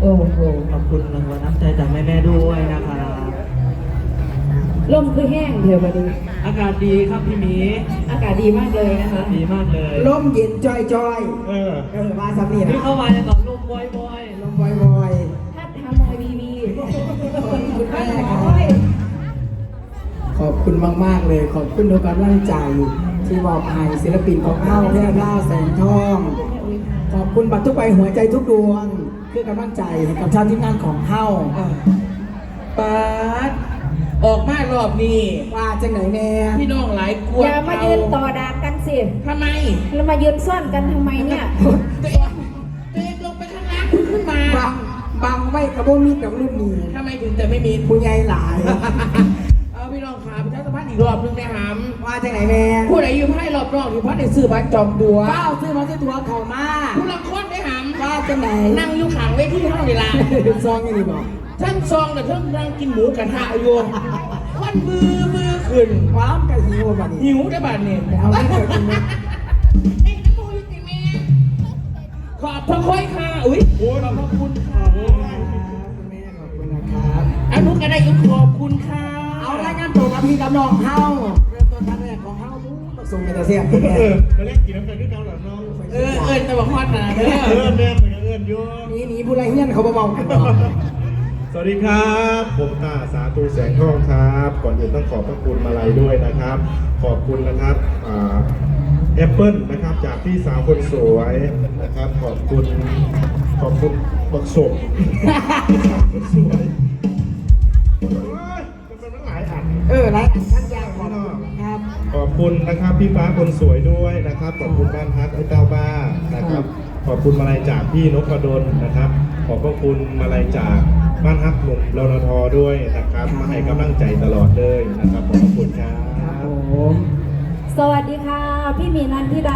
โอ้โหขอบคุณรางวัลน้ำใจจากแม่แม่ด้วยนะคะลมคือแห้งเดียวไปดู อากาศดีครับพี่หมีอากาศดีมากเลยนะคะดีมากเลยลมเย็นจอยจอยเออๆเออมาสำเนียงพี่เข้ามาจะตอบลมบอยบอยลมบอยบอยถ้าทำมอยบีบีขอบคุณมากมากเลย ขอบคุณทุกกำลังใจ ที่มอบให้ศิลปินของเฮาแพร่ล่าแสงทอง ขอบคุณบัตรทุกใบหัวใจทุกดวงคือกำลังใจให้กับชาวทีมงานของเฮาปาดออกมารอบนี้ว่าจังไหนแน่พี่น้องหลายกวอย่ามายืนต่อดากันสิทำไมแล้วมายืนซ่อนกันทำไมเนี่ยตัวเองตัวเองลงไปข้างล่างขึ้นมาบังบังไม่กระโบมิดกับรุ่นนี้ทำไมถึงจะไม่มีผู้ใหญ่หลาย ระชาสัมพันธ์อีกรอบนึงนะฮามว่าจังไหนแม่ผู้ใดอยู่ให้รอบรอบที่พัดได้ซื้อบัตรจองตัวเป้าซื้อมาซื้อตัวเขามาผู้ละคนได้หามว่าจังไหนนั่งอยู่ข้างเวทีเท่าเวลาซองอยังนี้บอกท่านซองแต่ท่านนั่งกินหมูกระทะอยู่วันมือมือขึ้นความกระหิวบัดนี้หิวได้บัดเนี่ยเอาไม่เคยกินนะเอ้ยน้ำมูกอยู่ติแม่ขอบพระคุณค่ะอุ้ยขอบพระคุณค่ะคุณแม่ขอบคุณนะครับอนุกันได้ยุขอบคุณค่ะเอา รายงานตัวกับพี่กับน้องเฮาเริ่มต้นครั้งแรกของเฮาบู๊ส่งเป็นตะเสียบที่แม่เออมาเล่นกินน้ำกันด้วยกันเหรอน้องเออเอิญแต่บอกฮอดนะเด้เอออแม่เหมือนกับเอิญอยู่นี่นีผู้ไรเฮี้ยนเขาเบาๆกันบอกสวัสดีครับ ผมตาสาตูแสงทองครับ ก่อนอื่นต้องขอบพระคุณมาลัยด้วยนะครับ ขอบคุณนะครับแอปเปิลนะครับจากพี่สาวคนสวยนะครับ ขอบคุณขอบคุณบักสมสวย อันเออไรอันท่านยากขอบคุณครับ ขอบคุณนะครับพี่ฟ้าคนสวยด้วยนะครับ ขอบคุณบ้านพักไอ้เต้าบ้านะครับ ขอบคุณมาลัยจากพี่นพดลนะครับ ขอบพระคุณมาลัยจากบ้านฮักหนุ่มรนทด้วยนะครับมาให้กำลังใจตลอดเลยนะครับขอบพระคุณครัครับบผม สวัสดีค่ะ พี่หมีนันทิดา